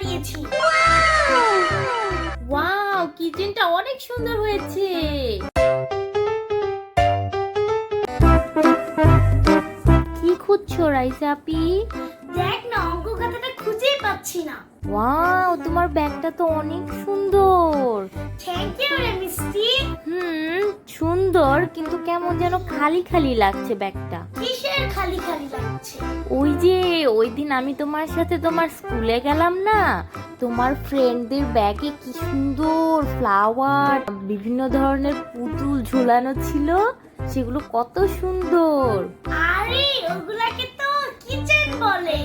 বানিয়েছি ওয়াও কিচেনটা অনেক সুন্দর হয়েছে। কি খুঁজছো রাইসা পাচ্ছি না। ওয়াও তোমার ব্যাগটা তো অনেক সুন্দর। থ্যাংক ইউ রে মিষ্টি। হুম সুন্দর কিন্তু কেমন যেন খালি খালি লাগছে ব্যাগটা। কিসের খালি খালি লাগছে? ওই যে ওই দিন আমি তোমার সাথে তোমার স্কুলে গেলাম না তোমার ফ্রেন্ডদের ব্যাগে কি সুন্দর ফ্লাওয়ার বিভিন্ন ধরনের পুতুল ঝুলানো ছিল সেগুলো কত সুন্দর। আরে ওগুলাকে তো কিচেন বলে।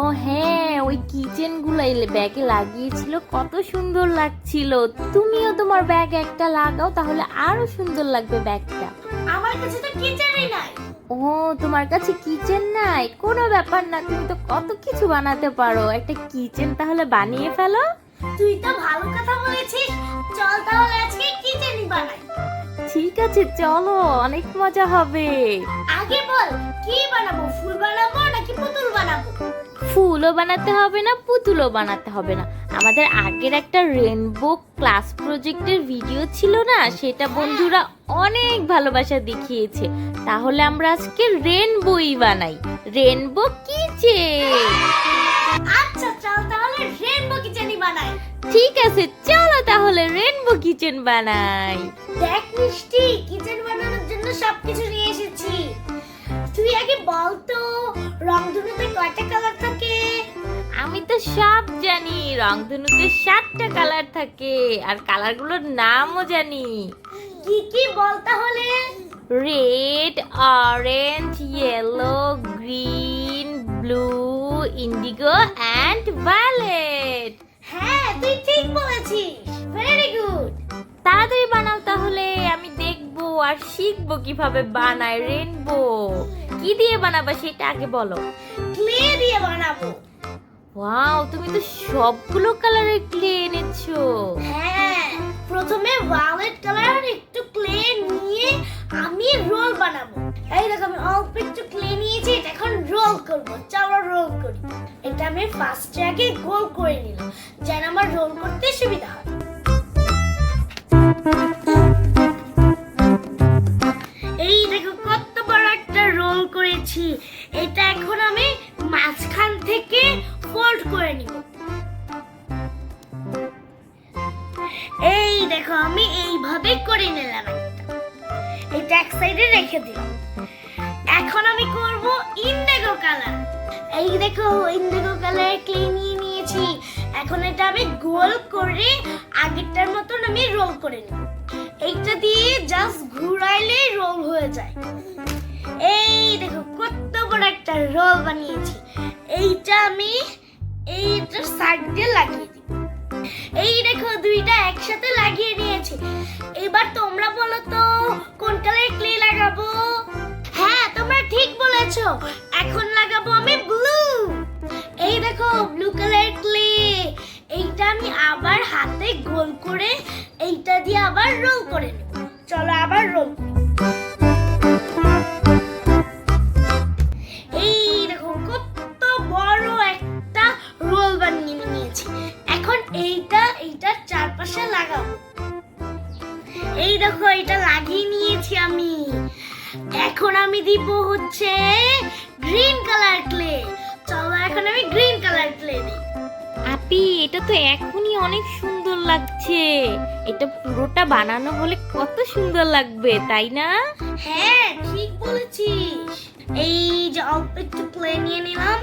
ও হ্যাঁ ওই কিচেনগুলো ব্যাগে লাগিয়েছিল কত সুন্দর লাগছিল। তুমিও তোমার ব্যাগ একটা লাগাও তাহলে আরও সুন্দর লাগবে ব্যাগটা আমার কাছে তো কিচেনই নাই। ও তোমার কাছে কিচেন নাই? কোনো ব্যাপার না তুমি তো কত কিছু বানাতে পারো। একটা কিচেন তাহলে বানিয়ে ফেলো। তুই তো ভালো কথা বলেছিস। চল তাহলে আজকে কিচেনই বানাই। ঠিক আছে চলো অনেক মজা হবে। আগে বল কি বানাবো? ফুল বানাবো নাকি পুতুল বানাবো? ফুলও বানাতে হবে না পুতুলও বানাতে হবে না। আমাদের আগের একটা রেনবো ক্লাস প্রজেক্টের ভিডিও ছিল না? সেটা বন্ধুরা অনেক ভালোবাসা দেখিয়েছে। তাহলে আমরা আজকে রেনবোই বানাই। রেনবো কিচেন আচ্ছা চল তাহলে রেনবো কিচেনই বানাই। ঠিক আছে চলো তাহলে রেনবো কিচেন বানাই। দেখ মিষ্টি কিচেন বানানোর জন্য সবকিছু নিয়ে এসেছি। তুই আগে বল তো রংধনুতে কয়টা কালার থাকে? আমি তো সব জানি রংধনুতে সাতটা কালার থাকে আর কালারগুলোর নামও জানি। কি কি বল তাহলে? Red orange yellow green blue indigo and violet হ্যাঁ তুই ঠিক বলেছিস। ভেরি গুড তাড়াতাড়ি বানাও তাহলে আমি দেখব আর শিখব কীভাবে বানায় রেনবো কি দিয়ে বানাবা সেটা আগে বলো। ক্লে দিয়ে বানাবো। ওয়াও, তুমি তো সবগুলো কালারের ক্লে এনেছো। হ্যাঁ প্রথমে ভায়োলেট কালার একটু ক্লে নিয়ে আমি রোল বানাবো। এই দেখো, আমি অল্প একটু ক্লে নিয়েছি এখন রোল করব। চলো রোল করি। এটা আমি ফার্স্টে আগে গোল করে নিলাম, যেন আমার রোল করতে সুবিধা হয়। এই দেখো, কত বড় একটা রোল করেছি। এটা এখন আমি সাইডে রেখে দিলাম। এখন আমি করব ইন্ডিগো কালার এই দেখো ইন্ডিগো কালার ক্লে নিয়ে নিয়েছি। এখন এটা আমি গোল করে আগেরটার মতন আমি রোল করে নিই এইটা দিয়ে জাস্ট ঘুরাইলেই রোল হয়ে যায়। এই দেখো, কত বড় একটা রোল বানিয়েছি। এইটা আমি এইটা সাইড দিয়ে লাগিয়ে দিব এই দেখো, দুইটা একসাথে লাগিয়ে নিয়েছি। এবার তোমরা বলো তো কোন কালার ক্লে লাগাবো? হ্যাঁ তোমরা ঠিক বলেছ। এখন লাগাবো আমি ব্লু। এই দেখো, ব্লু কালার ক্লে। এইটা আমি আবার হাতে গোল করে, এইটা দিয়ে আবার রোল করে চলো আবার রোল এই দেখো, কত বড় একটা রোল বানিয়ে নিয়েছি। এখন এইটা, এইটার চারপাশে লাগাবো। এই দেখো এটা লাগিয়ে নিয়েছি আমি। এখন আমি দিব হচ্ছে গ্রিন কালার ক্লে চলো এখন আমি গ্রিন কালার ক্লে দিই। আপি এটা তো এখনই অনেক সুন্দর লাগছে। এটা পুরোটা বানানো হলে কত সুন্দর লাগবে তাই না? হ্যাঁ ঠিক বলেছিস। এই যে অল্প একটু ক্লে নিয়ে নিলাম।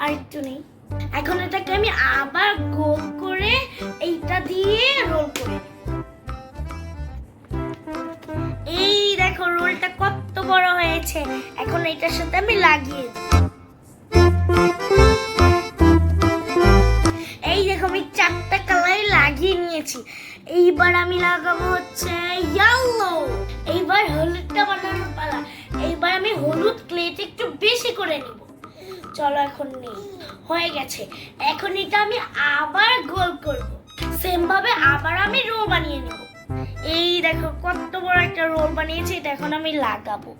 আর একটু নেই। এখন এটাকে আমি আবার গোল করে এইটা দিয়ে রোল করে দেখো কত বড় হয়েছে, এখন এটার সাথে আমি লাগিয়ে এই দেখো, আমি চারটা কালার লাগিয়ে নিয়েছি। এইবার আমি লাগাবো হচ্ছে ইয়েলো এইবার হলুদটা বানানোর পালা। এইবার আমি হলুদ ক্লেটা একটু বেশি করে নিব। চলো এখন নেই। হয়ে গেছে। এখন এটা আমি আবার গোল করব। সেম ভাবে আবার আমি রো বানিয়ে নেব। এই দেখো কত বড় একটা রোল বানিয়েছি এটা এখন আমি লাগাবো।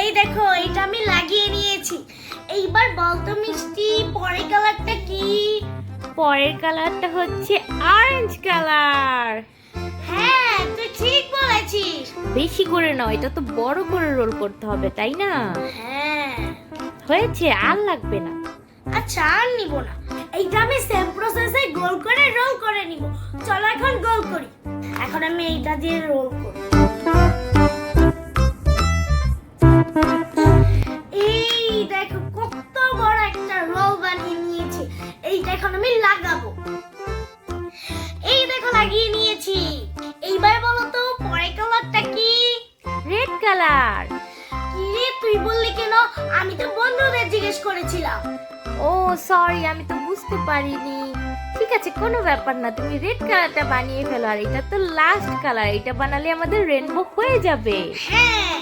এই দেখো এটা আমি লাগিয়ে নিয়েছি। এইবার বলতো মিষ্টি পরে কালারটা কি? পরের কালারটা হচ্ছে অরেঞ্জ কালার হ্যাঁ তুই ঠিক বলেছিস। বেশি করে নাও এটা তো বড় করে রোল করতে হবে তাই না? হ্যাঁ। হয়েছে আর লাগবে না। আচ্ছা আর নিব না। এইটা আমি সেম প্রসেসে গোল করে রোল করে নিব। চলো এখন গোল করি। এখন আমি এইটা দিয়ে রোল করি। এই দেখো কত বড় একটা রোল বানিয়ে নিয়েছি। এইটা এখন আমি লাগাবো। এই দেখো লাগিয়ে নিয়েছি। এইবার বলো তো কালারটা কি? রেড কালার কি রে তুই বললি কেন? আমি তো বন্ধুদের জিজ্ঞেস করেছিলাম। ও সরি আমি তো বুঝতে পারিনি। ঠিক আছে, কোনো ব্যাপার না, তুমি রেড কালারটা বানিয়ে ফেলো, আর এটা তো লাস্ট কালার এটা বানালে আমাদের রেনবো হয়ে যাবে। হ্যাঁ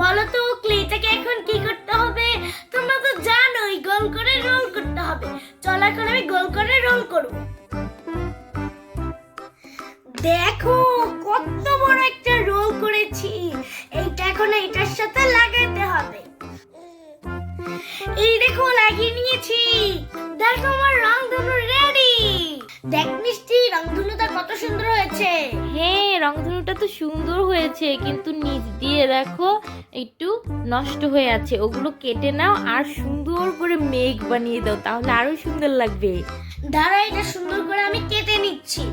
বলো তো, ক্লেটাকে এখন কি করতে হবে? তোমরা তো জানোই, গোল করে রোল করতে হবে। চলো, এখন আমি গোল করে রোল করব। দেখো, কত বড় একটা রোল করেছি। এইটা এখন এইটার সাথে দেখো লাগিয়ে নিয়েছি। দেখো আমার রেডি দেখ মিষ্টি কত সুন্দর হয়েছে। হ্যাঁ তো সুন্দর হয়েছে কিন্তু নিচ দিয়ে দেখো একটু নষ্ট হয়ে আছে। ওগুলো কেটে নাও আর সুন্দর করে মেঘ বানিয়ে দাও তাহলে আরও সুন্দর লাগবে। দাঁড়া এটা সুন্দর করে আমি কেটে নিচ্ছি।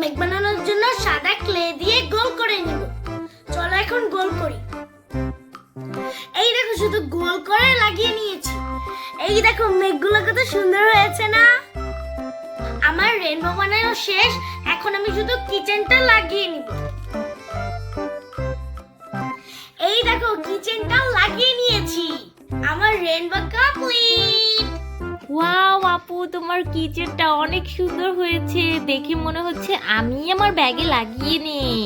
মেঘ বানানোর জন্য সাদা ক্লে দিয়ে গোল করে নিব। চলো এখন গোল করি। এই দেখো শুধু গোল করে লাগিয়ে নিয়েছি। এই দেখো মেঘগুলো কত সুন্দর হয়েছে না? আমার রেনবো বানানো শেষ এখন আমি শুধু কিচেনটা লাগিয়ে নিব। এই দেখো কিচেনটা লাগিয়ে নিয়েছি। আমার রেনবো কমপ্লিট ওয়াও আপু তোমার কিচেনটা অনেক সুন্দর হয়েছে। দেখে মনে হচ্ছে আমি আমার ব্যাগে লাগিয়ে নেই।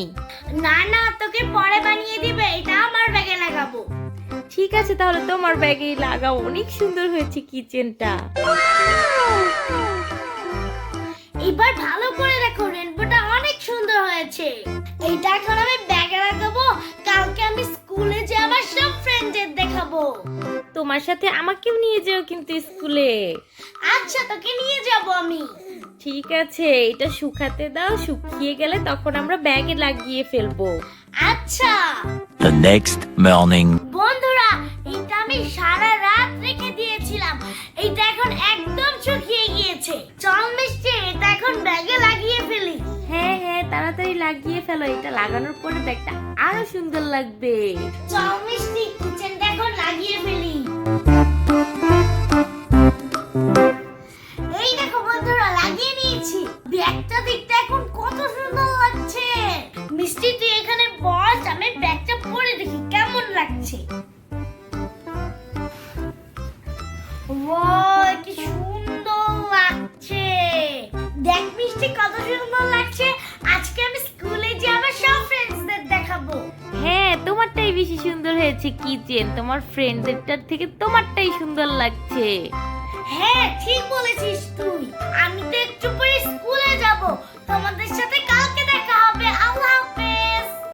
না না তোকে পরে বানিয়ে দিবে এটা আমার ব্যাগে লাগাবো। ঠিক আছে তাহলে তোমার ব্যাগেই লাগাও। অনেক সুন্দর হয়েছে কিচেনটা। এবার ভালো করে দেখো রেনবোটা অনেক সুন্দর হয়েছে। এইটা এখন আমি ব্যাগে লাগাবো। কালকে আমি স্কুলে যে আমার সব ফ্রেন্ডদের দেখাবো। তোমার সাথে আমাকেও নিয়ে যেও কিন্তু স্কুলে। আচ্ছা তোকে নিয়ে যাব আমি। ঠিক আছে এটা শুকাতে দাও শুকিয়ে গেলে তখন আমরা ব্যাগে লাগিয়ে ফেলব। আচ্ছা। The next morning. বন্ধুরা এটা আমি সারা রাত রেখে দিয়েছিলাম। এইটা এখন একদম শুকিয়ে গিয়েছে। চল মিষ্টি এটা এখন ব্যাগে লাগিয়ে ফেলি। হ্যাঁ হ্যাঁ তাড়াতাড়ি লাগিয়ে ফেলো। এটা লাগানোর পরে ব্যাগটা আরও সুন্দর লাগবে। চল মিষ্টি কিচেনটা এখন লাগিয়ে ফেলি। বেশি সুন্দর হয়েছে কিচেন তোমার ফ্রেন্ডদেরটার থেকে তোমারটাই সুন্দর লাগছে। হ্যাঁ ঠিক বলেছিস তুই। আমি তো একটু পরে স্কুলে যাব। তোমাদের সাথে কালকে